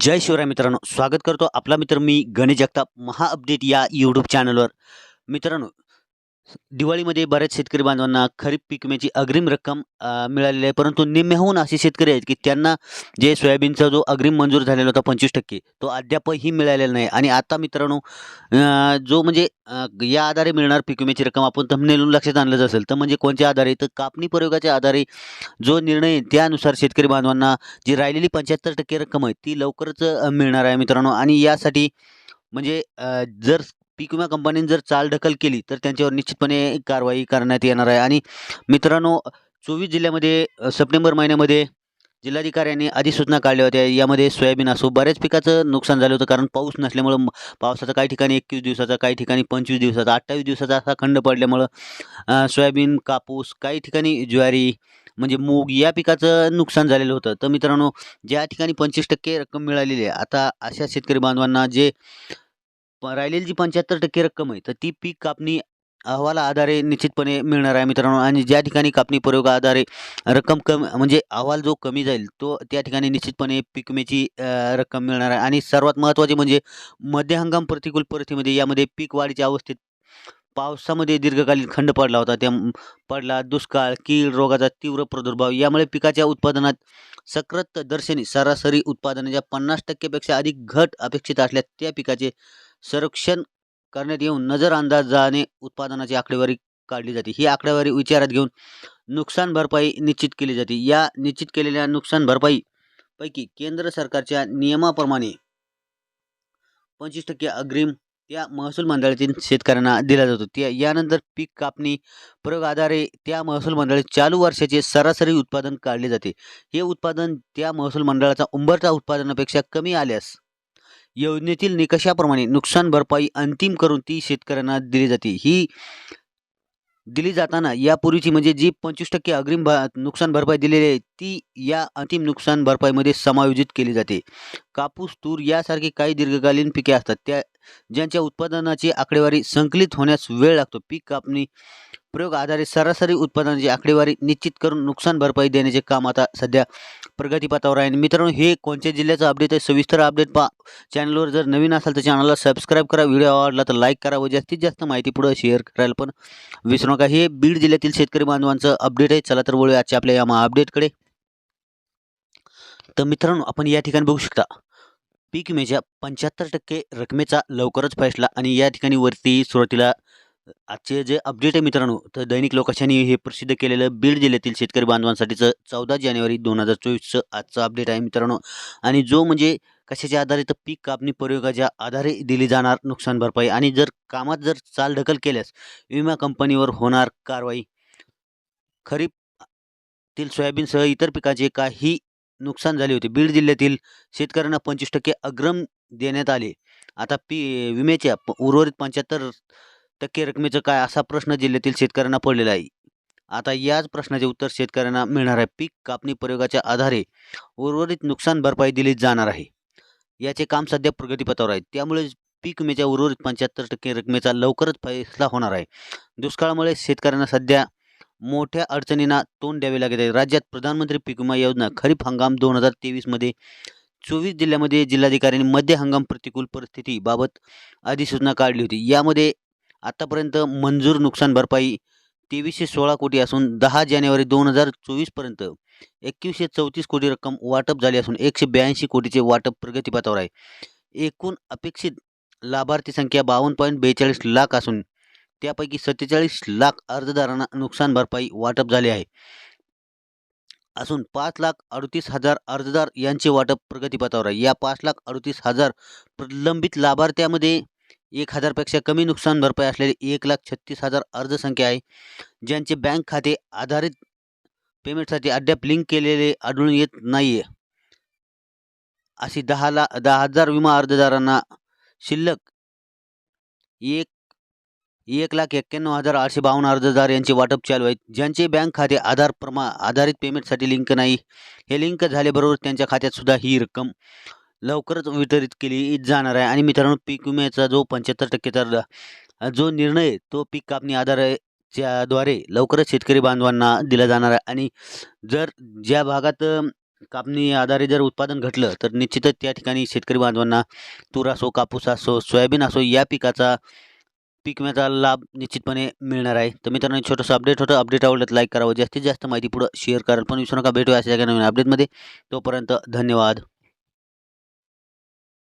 जय शिवराय मित्रांनो स्वागत करतो आपला मित्र मी गणेश जगताप. महा अपडेट या यूट्यूब चॅनलवर मित्रांनो दिवाळीमध्ये बऱ्याच शेतकरी बांधवांना खरीप पीक विम्याची अग्रिम रक्कम मिळालेली आहे. परंतु निम्म्याहून असे शेतकरी आहेत की त्यांना जे सोयाबीनचा जो अग्रिम मंजूर झालेला होता पंचवीस टक्के तो अद्यापही मिळालेला नाही. आणि आता मित्रांनो जो म्हणजे या आधारे मिळणार पीक विम्याची रक्कम आपण तमनेलून लक्षात आणलंच असेल. तर म्हणजे कोणत्या आधारे? तर कापणी प्रयोगाच्या आधारे जो निर्णय त्यानुसार शेतकरी बांधवांना जी राहिलेली पंच्याहत्तर टक्के रक्कम आहे ती लवकरच मिळणार आहे मित्रांनो. आणि यासाठी म्हणजे जर पीक विमा कंपनीने जर चालढकल केली तर त्यांच्यावर निश्चितपणे कारवाई करण्यात येणार आहे. आणि मित्रांनो चोवीस जिल्ह्यामध्ये सप्टेंबर महिन्यामध्ये जिल्हाधिकाऱ्यांनी अधिसूचना काढल्या होत्या. यामध्ये सोयाबीन असो बऱ्याच पिकाचं नुकसान झालं होतं कारण पाऊस नसल्यामुळं पावसाचा काही ठिकाणी एकवीस दिवसाचा काही ठिकाणी पंचवीस दिवसाचा अठ्ठावीस दिवसाचा असा खंड पडल्यामुळं सोयाबीन कापूस काही ठिकाणी ज्वारी म्हणजे मूग या पिकाचं नुकसान झालेलं होतं. तर मित्रांनो ज्या ठिकाणी पंचवीस टक्के रक्कम मिळालेली आहे आता अशा शेतकरी बांधवांना जे प- राहिलेली जी पंच्याहत्तर टक्के रक्कम आहे तर ती पीक कापणी अहवाला आधारे निश्चितपणे मिळणार आहे मित्रांनो. आणि ज्या ठिकाणी कापणी प्रयोगा आधारे रक्कम कमी म्हणजे अहवाल जो कमी जाईल तो त्या ठिकाणी निश्चितपणे पीक विम्याची रक्कम मिळणार आहे. आणि सर्वात महत्त्वाचे म्हणजे मध्य हंगाम प्रतिकूल परिस्थितीमध्ये यामध्ये पीक वाढीच्या अवस्थेत पावसामध्ये दीर्घकालीन खंड पडला होता. त्या पडला दुष्काळ कीड रोगाचा तीव्र प्रादुर्भाव यामुळे पिकाच्या उत्पादनात सक्रत दर्शनी सरासरी उत्पादनाच्या पन्नास टक्केपेक्षा अधिक घट अपेक्षित असल्यास त्या पिकाचे संरक्षण करण्यात येऊन नजरअंदाजाने उत्पादनाची आकडेवारी काढली जाते. ही आकडेवारी विचारात घेऊन नुकसान भरपाई निश्चित केली जाते. या निश्चित केलेल्या नुकसान भरपाई पैकी केंद्र सरकारच्या नियमाप्रमाणे पंचवीस टक्के अग्रिम त्या महसूल मंडळातील शेतकऱ्यांना दिला जातो. त्या यानंतर पीक कापणी प्रयोग आधारे त्या महसूल मंडळात चालू वर्षाचे सरासरी उत्पादन काढले जाते. हे उत्पादन त्या महसूल मंडळाचा उंबरठा उत्पादनापेक्षा कमी आल्यास योजनेतील निकषाप्रमाणे नुकसान भरपाई अंतिम करून ती शेतकऱ्यांना दिली जाते. ही दिली जाताना यापूर्वीची म्हणजे जी पंचवीस टक्के अग्रिम भा नुकसान भरपाई दिलेली आहे ती या अंतिम नुकसान भरपाईमध्ये समायोजित केली जाते. कापूस तूर यासारखी काही दीर्घकालीन पिके असतात त्या ज्यांच्या उत्पादनाची आकडेवारी संकलित होण्यास वेळ लागतो. पीक कापणी प्रयोग आधारित सरासरी उत्पादनाची आकडेवारी निश्चित करून नुकसान भरपाई देण्याचे काम आता सध्या प्रगतीपथावर आहे. आणि मित्रांनो हे कोणत्या जिल्ह्याचं अपडेट आहे? सविस्तर अपडेट पा चॅनलवर जर नवीन असाल तर चॅनलला सबस्क्राईब करा. व्हिडिओ आवडला तर लाईक करा व जास्तीत जास्त माहिती पुढे शेअर करायला पण विसरू नका. हे बीड जिल्ह्यातील शेतकरी बांधवांचं अपडेट आहे. चला तर वळूया आजच्या आपल्या या महा अपडेटकडे तर मित्रांनो आपण या ठिकाणी बघू शकता. पीक विम्याच्या पंच्याहत्तर टक्के रकमेचा लवकरच फैसला आणि या ठिकाणी वरती सुरुवातीला आजचे जे अपडेट आहे मित्रांनो तर दैनिक लोकशाही हे प्रसिद्ध केलेलं बीड जिल्ह्यातील शेतकरी बांधवांसाठीचं चौदा जानेवारी दोन हजार चोवीसचं आजचं अपडेट आहे मित्रांनो. आणि जो म्हणजे कशाच्या आधारे तर पीक कापणी प्रयोगाच्या आधारे दिली जाणार नुकसान भरपाई आणि जर कामात जर चालढकल केल्यास विमा कंपनीवर होणार कारवाई. खरीप तील सोयाबीनसह इतर पिकाचे काही नुकसान झाले होते. बीड जिल्ह्यातील शेतकऱ्यांना पंचवीस टक्के अग्रम देण्यात आले. आता पी विम्याच्या उर्वरित पंच्याहत्तर टक्के रकमेचं काय? असा प्रश्न जिल्ह्यातील शेतकऱ्यांना पडलेला आहे. आता याच प्रश्नाचे उत्तर शेतकऱ्यांना मिळणार आहे. पीक कापणी प्रयोगाच्या आधारे उर्वरित नुकसान भरपाई दिली जाणार आहे. याचे काम सध्या प्रगतीपथावर आहे. त्यामुळे पीक विम्याच्या उर्वरित पंच्याहत्तर टक्के रकमेचा लवकरच फैसला होणार आहे. दुष्काळामुळे शेतकऱ्यांना सध्या मोठ्या अडचणींना तोंड द्यावे लागत आहे. राज्यात प्रधानमंत्री पीक विमा योजना खरीप हंगाम दोन हजार तेवीसमध्ये चोवीस जिल्ह्यामध्ये जिल्हाधिकाऱ्यांनी मध्य हंगाम प्रतिकूल परिस्थितीबाबत अधिसूचना काढली होती. यामध्ये आतापर्यंत मंजूर नुकसान भरपाई तेवीसशे सोळा कोटी असून दहा जानेवारी दोन हजार चोवीसपर्यंत एकवीसशे चौतीस कोटी रक्कम वाटप झाली असून एकशे ब्याऐंशी कोटीचे वाटप प्रगतीपथावर आहे. एकूण अपेक्षित लाभार्थी संख्या बावन्न पॉईंट बेचाळीस लाख असून त्यापैकी सत्तेचाळीस लाख अर्जदारांना नुकसान भरपाई वाटप झाले आहे. असून पाच लाख अडतीस हजार अर्जदार यांचे वाटप प्रगतीपथावर आहे. या पाच लाख अडतीस हजार प्रलंबित लाभार्थ्यामध्ये एक हजारपेक्षा कमी नुकसान भरपाई असलेले एक लाख छत्तीस हजार अर्जसंख्या आहे. ज्यांचे बँक खाते आधारित पेमेंटसाठी अद्याप लिंक केलेले आढळून येत नाही आहे अशी दहा ला दहा हजार विमा अर्जदारांना शिल्लक एक एक लाख एक्क्याण्णव हजार आठशे बावन्न अर्जदार यांचे वाटप चालू आहेत ज्यांचे बँक खाते आधार प्रमा आधारित पेमेंटसाठी लिंक नाही. हे लिंक झाल्याबरोबर त्यांच्या खात्यात सुद्धा ही रक्कम लवकरच वितरित केली जाणार आहे. आणि मित्रांनो पीक विम्याचा जो पंच्याहत्तर टक्केचा जो निर्णय तो पीक कापणी आधाराच्या द्वारे लवकरच शेतकरी बांधवांना दिला जाणार आहे. आणि जर ज्या भागात कापणी आधारे जर उत्पादन घटलं तर निश्चितच त्या ठिकाणी शेतकरी बांधवांना तूर असो कापूस असो सोयाबीन असो या पिकाचा पीक विम्याचा लाभ निश्चितपणे मिळणार आहे. तर मित्रांनो छोटंसं अपडेट होतं. अपडेट आवडलं लाईक करावं. जास्तीत जास्त माहिती पुढं शेअर कराल पण विसरू नका. भेटूया अशा एका नवीन अपडेटमध्ये तोपर्यंत धन्यवाद.